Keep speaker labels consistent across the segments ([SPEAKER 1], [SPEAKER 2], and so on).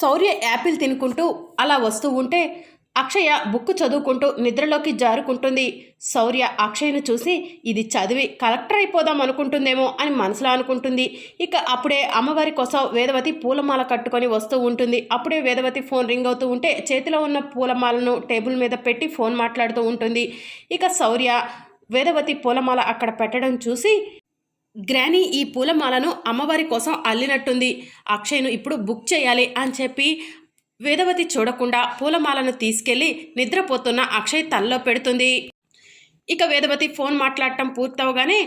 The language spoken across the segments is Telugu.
[SPEAKER 1] శౌర్య యాపిల్ తినుకుంటూ అలా వస్తూ ఉంటే అక్షయ బుక్ చదువుకుంటూ నిద్రలోకి జారుకుంటుంది. శౌర్య అక్షయ్ను చూసి ఇది చదివి కలెక్టర్ అయిపోదాం అనుకుంటుందేమో అని మనసులో అనుకుంటుంది. ఇక అప్పుడే అమ్మవారి కోసం వేదవతి పూలమాల కట్టుకొని వస్తూ ఉంటుంది. అప్పుడే వేదవతి ఫోన్ రింగ్ అవుతూ ఉంటే చేతిలో ఉన్న పూలమాలను టేబుల్ మీద పెట్టి ఫోన్ మాట్లాడుతూ ఉంటుంది. ఇక శౌర్య వేదవతి పూలమాల అక్కడ పెట్టడం చూసి గ్రానీ ఈ పూలమాలను అమ్మవారి కోసం అల్లినట్టుంది. అక్షయ్ను ఇప్పుడు బుక్ చేయాలి అని చెప్పి వేదవతి చూడకుండా పూలమాలను తీసుకెళ్ళి నిద్రపోతున్న అక్షయ్ తల్లో పెడుతుంది. ఇక వేదవతి ఫోన్ మాట్లాడటం పూర్తవగానే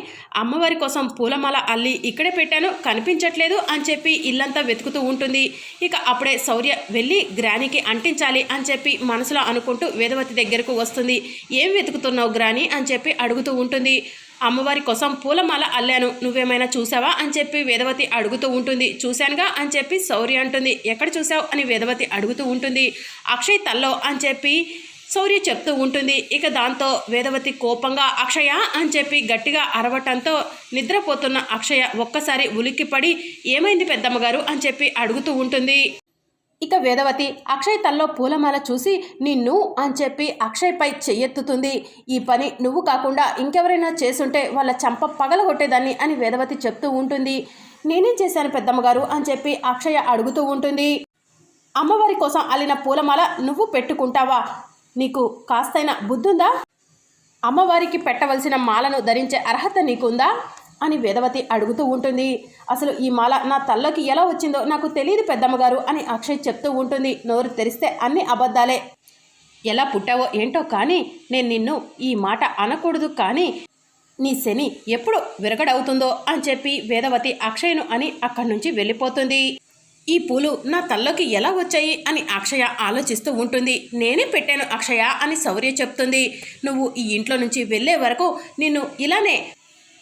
[SPEAKER 1] అమ్మవారి కోసం పూలమాల అల్లి ఇక్కడే పెట్టాను కనిపించట్లేదు అని చెప్పి ఇల్లంతా వెతుకుతూ ఉంటుంది. ఇక అప్పుడే శౌర్య వెళ్ళి గ్రానికి అంటించాలి అని చెప్పి మనసులో అనుకుంటూ వేదవతి దగ్గరకు వస్తుంది. ఏం వెతుకుతున్నావు గ్రాని అని చెప్పి అడుగుతూ ఉంటుంది. అమ్మవారి కోసం పూలమాల అల్లాను. నువ్వేమైనా చూసావా? అని చెప్పి వేదవతి అడుగుతూ ఉంటుంది. చూశానుగా అని చెప్పి శౌర్య అంటుంది. ఎక్కడ చూసావు అని వేదవతి అడుగుతూ ఉంటుంది. అక్షయ్ తల్లో అని చెప్పి శౌర్య చెప్తూ ఉంటుంది. ఇక దాంతో వేదవతి కోపంగా అక్షయ అని చెప్పి గట్టిగా అరవటంతో నిద్రపోతున్న అక్షయ ఒక్కసారి ఉలిక్కిపడి ఏమైంది పెద్దమ్మగారు అని చెప్పి అడుగుతూ ఉంటుంది. ఇక వేదవతి అక్షయ్ తల్లో పూలమాల చూసి నిన్ను అని చెప్పి అక్షయ్పై చెయ్యెత్తుతుంది. ఈ పని నువ్వు కాకుండా ఇంకెవరైనా చేసుంటే వాళ్ళ చంప పగలగొట్టేదాన్ని అని వేదవతి చెప్తూ ఉంటుంది. నేనేం చేశాను పెద్దమ్మగారు అని చెప్పి అక్షయ అడుగుతూ ఉంటుంది. అమ్మవారి కోసం అల్లిన పూలమాల నువ్వు పెట్టుకుంటావా? నీకు కాస్తైనా బుద్ధుందా? అమ్మవారికి పెట్టవలసిన మాలను ధరించే అర్హత నీకుందా? అని వేదవతి అడుగుతూ ఉంటుంది. అసలు ఈ మాల నా తల్లోకి ఎలా వచ్చిందో నాకు తెలియదు పెద్దమ్మగారు అని అక్షయ్ చెప్తూ ఉంటుంది. నోరు తెరిస్తే అన్ని అబద్ధాలే. ఎలా పుట్టావో ఏంటో కానీ నేను నిన్ను ఈ మాట అనకూడదు కానీ నీ శని ఎప్పుడు విరగడవుతుందో అని చెప్పి వేదవతి అక్షయ్ను అని అక్కడి నుంచి వెళ్ళిపోతుంది. ఈ పూలు నా తల్లోకి ఎలా వచ్చాయి అని అక్షయ ఆలోచిస్తూ ఉంటుంది. నేనే పెట్టాను అక్షయ అని శౌర్య చెప్తుంది. నువ్వు ఈ ఇంట్లో నుంచి వెళ్ళే వరకు నిన్ను ఇలానే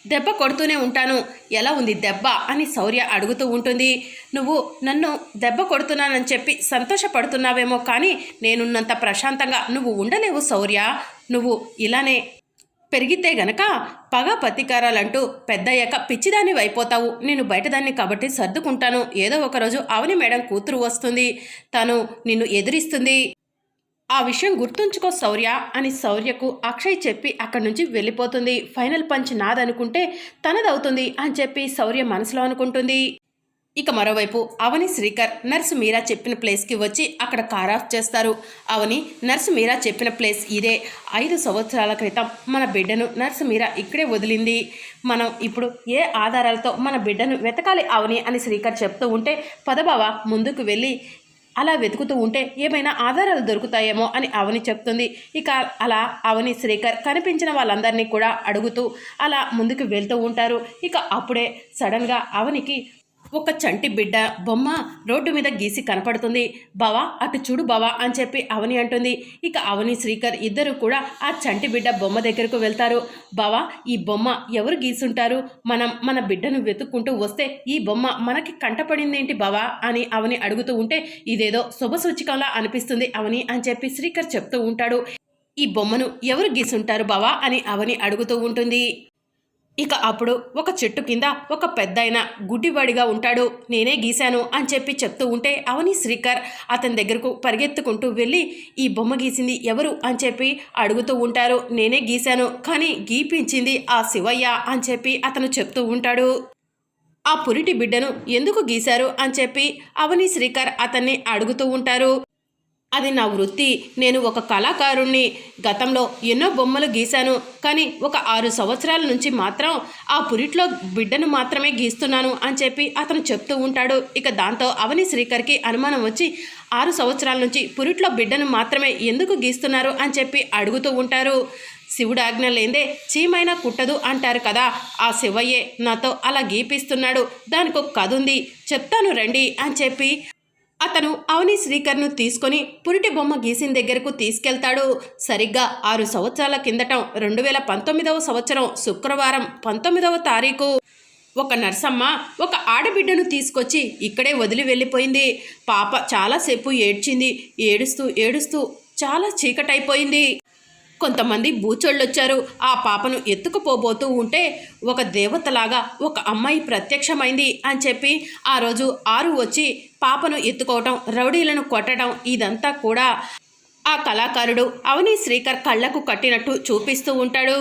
[SPEAKER 1] దెబ్బ కొడుతూనే ఉంటాను. ఎలా ఉంది దెబ్బ? అని శౌర్య అడుగుతూ ఉంటుంది. నువ్వు నన్ను దెబ్బ కొడుతున్నానని చెప్పి సంతోషపడుతున్నావేమో కానీ నేనున్నంత ప్రశాంతంగా నువ్వు ఉండలేవు శౌర్య. నువ్వు ఇలానే పెరిగితే గనక పగ పత్తికారాలంటూ పెద్దయ్యాక పిచ్చిదాన్ని అయిపోతావు. నేను బయటదాన్ని కాబట్టి సర్దుకుంటాను. ఏదో ఒకరోజు అవని మేడం కూతురు వస్తుంది. తను నిన్ను ఎదిరిస్తుంది. ఆ విషయం గుర్తుంచుకో శౌర్య అని శౌర్యకు అక్షయ్ చెప్పి అక్కడి నుంచి వెళ్ళిపోతుంది. ఫైనల్ పంచ్ నాదనుకుంటే తనదవుతుంది అని చెప్పి శౌర్య మనసులో అనుకుంటుంది. ఇక మరోవైపు అవని శ్రీకర్ నర్సు మీరా చెప్పిన ప్లేస్కి వచ్చి అక్కడ కార్ ఆఫ్ చేస్తారు. అవని నర్సు మీరా చెప్పిన ప్లేస్ ఇదే. ఐదు సంవత్సరాల క్రితం మన బిడ్డను నర్సు మీరా ఇక్కడే వదిలింది. మనం ఇప్పుడు ఏ ఆధారాలతో మన బిడ్డను వెతకాలి అవని అని శ్రీకర్ చెప్తూ ఉంటే పదబావ ముందుకు వెళ్ళి అలా వెతుకుతూ ఉంటే ఏమైనా ఆధారాలు దొరుకుతాయేమో అని అవని చెప్తుంది. ఇక అలా అవని శ్రీకర్ కనిపించిన వాళ్ళందరినీ కూడా అడుగుతూ అలా ముందుకు వెళ్తూ ఉంటారు. ఇక అప్పుడే సడన్గా అవనికి ఒక చంటి బిడ్డ బొమ్మ రోడ్డు మీద గీసి కనపడుతుంది. బావా అటు చూడు బావా అని చెప్పి అవని అంటుంది. ఇక అవని శ్రీకర్ ఇద్దరు కూడా ఆ చంటి బిడ్డ బొమ్మ దగ్గరకు వెళ్తారు. బావా ఈ బొమ్మ ఎవరు గీసుంటారు? మనం మన బిడ్డను వెతుక్కుంటూ వస్తే ఈ బొమ్మ మనకి కంటపడిందేంటి బావా అని అవని అడుగుతూ ఉంటే ఇదేదో శుభ సూచికంలా అనిపిస్తుంది అవని అని చెప్పి శ్రీకర్ చెప్తూ ఉంటాడు. ఈ బొమ్మను ఎవరు గీసుంటారు బావా అని అవని అడుగుతూ ఉంటుంది. ఇక అప్పుడు ఒక చెట్టు కింద ఒక పెద్దయిన గుడ్డివాడిగా ఉంటాడు. నేనే గీశాను అని చెప్పి చెప్తూ ఉంటే అవని శ్రీకర్ అతని దగ్గరకు పరిగెత్తుకుంటూ వెళ్ళి ఈ బొమ్మ గీసింది ఎవరు? అని చెప్పి అడుగుతూ ఉంటారు. నేనే గీశాను కానీ గీపించింది ఆ శివయ్య అని చెప్పి అతను చెప్తూ ఉంటాడు. ఆ పురిటి బిడ్డను ఎందుకు గీశారు? అని చెప్పి అవని శ్రీకర్ అతన్ని అడుగుతూ ఉంటారు. అది నా వృత్తి. నేను ఒక కళాకారుణ్ణి. గతంలో ఎన్నో బొమ్మలు గీశాను. కానీ ఒక ఆరు సంవత్సరాల నుంచి మాత్రం ఆ పురిట్లో బిడ్డను మాత్రమే గీస్తున్నాను అని చెప్పి అతను చెప్తూ ఉంటాడు. ఇక దాంతో అవని శ్రీకర్కి అనుమానం వచ్చి ఆరు సంవత్సరాల నుంచి పురిట్లో బిడ్డను మాత్రమే ఎందుకు గీస్తున్నారు అని చెప్పి అడుగుతూ ఉంటారు. శివుడు ఆజ్ఞ లేదే చీమైనా కుట్టదు అంటారు కదా. ఆ శివయ్యే నాతో అలా గీపిస్తున్నాడు. దానికి ఒక కథ ఉంది చెప్తాను రండి అని చెప్పి అతను అవని శ్రీకర్ను తీసుకొని పురిటి బొమ్మ గీసిన దగ్గరకు తీసుకెళ్తాడు. సరిగ్గా ఆరు సంవత్సరాల కిందటం రెండు వేల పంతొమ్మిదవ సంవత్సరం శుక్రవారం పంతొమ్మిదవ తారీఖు. ఒక నర్సమ్మ ఒక ఆడబిడ్డను తీసుకొచ్చి ఇక్కడే వదిలి వెళ్ళిపోయింది. పాప చాలాసేపు ఏడ్చింది. ఏడుస్తూ ఏడుస్తూ చాలా చీకటైపోయింది. కొంతమంది బూచోళ్ళొచ్చారు ఆ పాపను ఎత్తుకుపోబోతూ ఉంటే ఒక దేవతలాగా ఒక అమ్మాయి ప్రత్యక్షమైంది అని చెప్పి ఆ రోజు ఆరు వచ్చి పాపను ఎత్తుకోవటం రౌడీలను కొట్టడం ఇదంతా కూడా ఆ కళాకారుడు అవని శ్రీకర్ కళ్ళకు కట్టినట్టు చూపిస్తూ ఉంటాడు.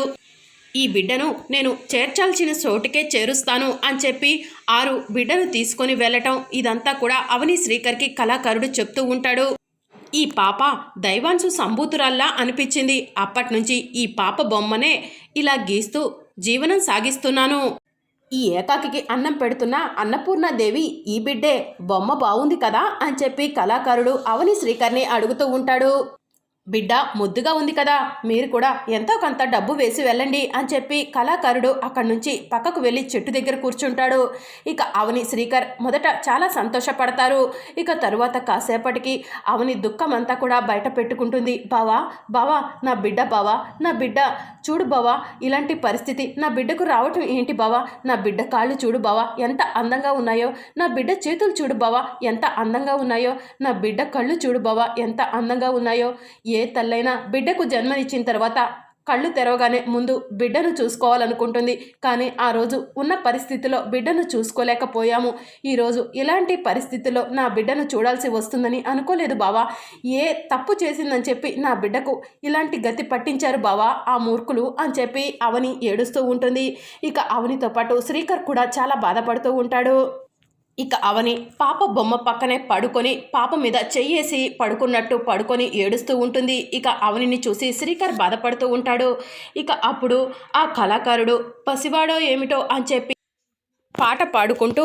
[SPEAKER 1] ఈ బిడ్డను నేను చేర్చాల్సిన చోటుకే చేరుస్తాను అని చెప్పి ఆరు బిడ్డను తీసుకొని వెళ్ళటం ఇదంతా కూడా అవని శ్రీకర్కి కళాకారుడు చెప్తూ ఉంటాడు. ఈ పాప దైవాంశు సంభూతురాల్లా అనిపించింది. అప్పటి నుంచి ఈ పాప బొమ్మనే ఇలా గీస్తూ జీవనం సాగిస్తున్నాను. ఈ ఏకాకికి అన్నం పెడుతున్న అన్నపూర్ణాదేవి ఈ బిడ్డే బొమ్మ బాగుంది కదా? అని చెప్పి కళాకారుడు అవని శ్రీకర్ని అడుగుతూ ఉంటాడు. బిడ్డ ముద్దుగా ఉంది కదా మీరు కూడా ఎంతో కొంత డబ్బు వేసి వెళ్ళండి అని చెప్పి కళాకారుడు అక్కడి నుంచి పక్కకు వెళ్ళి చెట్టు దగ్గర కూర్చుంటాడు. ఇక అవని శ్రీకర్ మొదట చాలా సంతోషపడతారు. ఇక తరువాత కాసేపటికి అవని దుఃఖం అంతా కూడా బయట పెట్టుకుంటుంది. బావా బావా నా బిడ్డ బావా నా బిడ్డ చూడు బావా ఇలాంటి పరిస్థితి నా బిడ్డకు రావటం ఏంటి బావా? నా బిడ్డ కాళ్ళు చూడు బావా ఎంత అందంగా ఉన్నాయో నా బిడ్డ చేతులు చూడు బావా ఎంత అందంగా ఉన్నాయో నా బిడ్డ కళ్ళు చూడు బావా ఎంత అందంగా ఉన్నాయో ఏ ఏ తల్లైనా బిడ్డకు జన్మనిచ్చిన తర్వాత కళ్ళు తెరవగానే ముందు బిడ్డను చూసుకోవాలనుకుంటుంది. కానీ ఆ రోజు ఉన్న పరిస్థితిలో బిడ్డను చూసుకోలేకపోయాము. ఈరోజు ఇలాంటి పరిస్థితిలో నా బిడ్డను చూడాల్సి వస్తుందని అనుకోలేదు బావా. ఏ తప్పు చేసిందని చెప్పి నా బిడ్డకు ఇలాంటి గతి పట్టించారు బావా ఆ మూర్ఖులు అని చెప్పి అవని ఏడుస్తూ ఉంటుంది. ఇక అవనితో పాటు శ్రీకర్ కూడా చాలా బాధపడుతూ ఉంటాడు. ఇక అవని పాప బొమ్మ పక్కనే పడుకొని పాప మీద చెయ్యేసి పడుకున్నట్టు పడుకొని ఏడుస్తూ ఉంటుంది. ఇక అవనిని చూసి శ్రీకర్ బాధపడుతూ ఉంటాడు. ఇక అప్పుడు ఆ కళాకారుడు పసివాడో ఏమిటో? అని చెప్పి పాట పాడుకుంటూ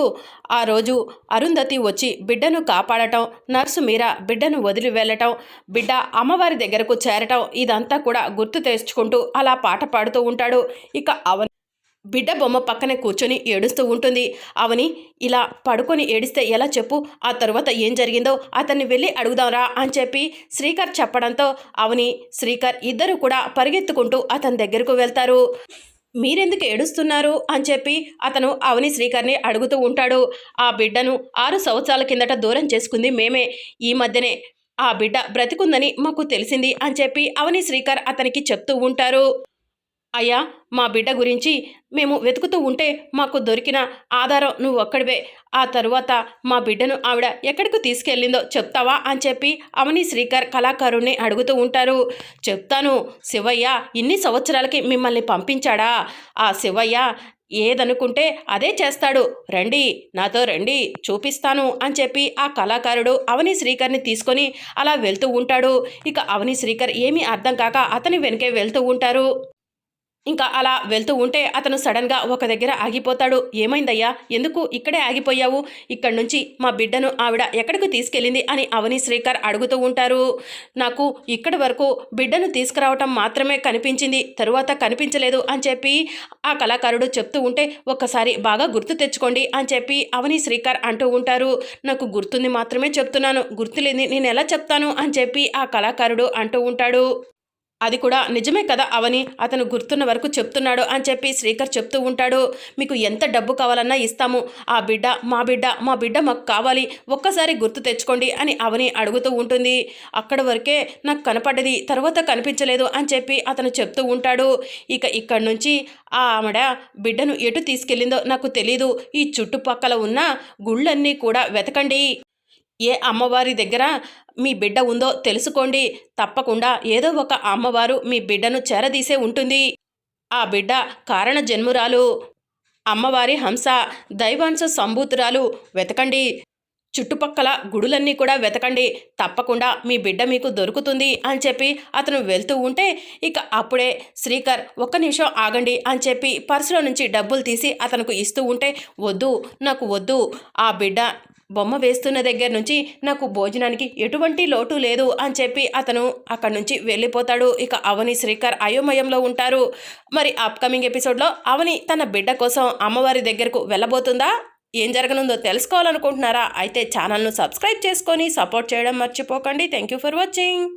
[SPEAKER 1] ఆ రోజు అరుంధతి వచ్చి బిడ్డను కాపాడటం నర్సు మీరా బిడ్డను వదిలి వెళ్ళటం బిడ్డ అమ్మవారి దగ్గరకు చేరటం ఇదంతా కూడా గుర్తు తెచ్చుకుంటూ అలా పాట పాడుతూ ఉంటాడు. ఇక అవని బిడ్డ బొమ్మ పక్కనే కూర్చొని ఏడుస్తూ ఉంటుంది. అవని ఇలా పడుకొని ఏడిస్తే ఎలా చెప్పు? ఆ తరువాత ఏం జరిగిందో అతన్ని వెళ్ళి అడుగుదాంరా అని చెప్పి శ్రీకర్ చెప్పడంతో అవని శ్రీకర్ ఇద్దరు కూడా పరిగెత్తుకుంటూ అతని దగ్గరకు వెళ్తారు. మీరెందుకు ఏడుస్తున్నారు? అని చెప్పి అతను అవని శ్రీకర్ని అడుగుతూ ఉంటాడు. ఆ బిడ్డను ఆరు సంవత్సరాల కిందట దూరం చేసుకుంది మేమే. ఈ మధ్యనే ఆ బిడ్డ బ్రతికుందని మాకు తెలిసింది అని చెప్పి అవని శ్రీకర్ అతనికి చెప్తూ ఉంటారు. అయ్యా మా బిడ్డ గురించి మేము వెతుకుతూ ఉంటే మాకు దొరికిన ఆధారం నువ్వు ఒక్కడివే ఆ తరువాత మా బిడ్డను ఆవిడ ఎక్కడికి తీసుకెళ్ళిందో చెప్తావా అని చెప్పి అవని శ్రీకర్ కళాకారుణ్ణి అడుగుతూ ఉంటారు. చెప్తాను శివయ్య ఇన్ని సంవత్సరాలకి మిమ్మల్ని పంపించాడా? ఆ శివయ్య ఏదనుకుంటే అదే చేస్తాడు. రండి నాతో రండి చూపిస్తాను అని చెప్పి ఆ కళాకారుడు అవని శ్రీకర్ని తీసుకొని అలా వెళ్తూ ఉంటాడు. ఇక అవని శ్రీకర్ ఏమీ అర్థం కాక అతని వెనకే వెళ్తూ ఉంటారు. ఇంకా అలా వెళ్తూ ఉంటే అతను సడన్గా ఒక దగ్గర ఆగిపోతాడు. ఏమైందయ్యా? ఎందుకు ఇక్కడే ఆగిపోయావు? ఇక్కడి నుంచి మా బిడ్డను ఆవిడ ఎక్కడికి తీసుకెళ్ళింది? అని అవని శ్రీకర్ అడుగుతూ ఉంటారు. నాకు ఇక్కడి వరకు బిడ్డను తీసుకురావటం మాత్రమే కనిపించింది. తరువాత కనిపించలేదు అని చెప్పి ఆ కళాకారుడు చెప్తూ ఉంటే ఒక్కసారి బాగా గుర్తు తెచ్చుకోండి అని చెప్పి అవని శ్రీకర్ అంటూ ఉంటారు. నాకు గుర్తుంది మాత్రమే చెప్తున్నాను. గుర్తులేని నేను ఎలా చెప్తాను? అని చెప్పి ఆ కళాకారుడు అంటూ ఉంటాడు. అది కూడా నిజమే కదా అవని? అతను గుర్తున్న వరకు చెప్తున్నాడు అని చెప్పి శ్రీకర్ చెప్తూ ఉంటాడు. మీకు ఎంత డబ్బు కావాలన్నా ఇస్తాము. ఆ బిడ్డ మా బిడ్డ మా బిడ్డ మాకు కావాలి. ఒక్కసారి గుర్తు తెచ్చుకోండి అని అవని అడుగుతూ ఉంటుంది. అక్కడ వరకే నాకు కనపడ్డది తర్వాత కనిపించలేదు అని చెప్పి అతను చెప్తూ ఉంటాడు. ఇక ఇక్కడి నుంచి ఆ ఆమెడ బిడ్డను ఎటు తీసుకెళ్ళిందో నాకు తెలీదు. ఈ చుట్టుపక్కల ఉన్న గుళ్ళన్నీ కూడా వెతకండి. ఏ అమ్మవారి దగ్గర మీ బిడ్డ ఉందో తెలుసుకోండి. తప్పకుండా ఏదో ఒక అమ్మవారు మీ బిడ్డను చేరదీసే ఉంటుంది. ఆ బిడ్డ కారణ జన్మురాలు. అమ్మవారి హంస దైవాంశ సంభూతురాలు వెతకండి. చుట్టుపక్కల గుడులన్నీ కూడా వెతకండి. తప్పకుండా మీ బిడ్డ మీకు దొరుకుతుంది అని చెప్పి అతను వెళ్తూ ఉంటే ఇక అప్పుడే శ్రీకర్ ఒక్క నిమిషం ఆగండి అని చెప్పి పర్సులో నుంచి డబ్బులు తీసి అతనికి ఇస్తూ ఉంటే వద్దు నాకు వద్దు. ఆ బిడ్డ బొమ్మ వేస్తున్న దగ్గర నుంచి నాకు భోజనానికి ఎటువంటి లోటు లేదు అని చెప్పి అతను అక్కడి నుంచి వెళ్ళిపోతాడు. ఇక అవని శ్రీకర్ అయోమయంలో ఉంటారు. మరి అప్కమింగ్ ఎపిసోడ్లో అవని తన బిడ్డ కోసం అమ్మవారి దగ్గరకు వెళ్ళబోతుందా? ఏం జరగనుందో తెలుసుకోవాలనుకుంటున్నారా? అయితే ఛానల్ను సబ్స్క్రైబ్ చేసుకొని సపోర్ట్ చేయడం మర్చిపోకండి. Thank you for watching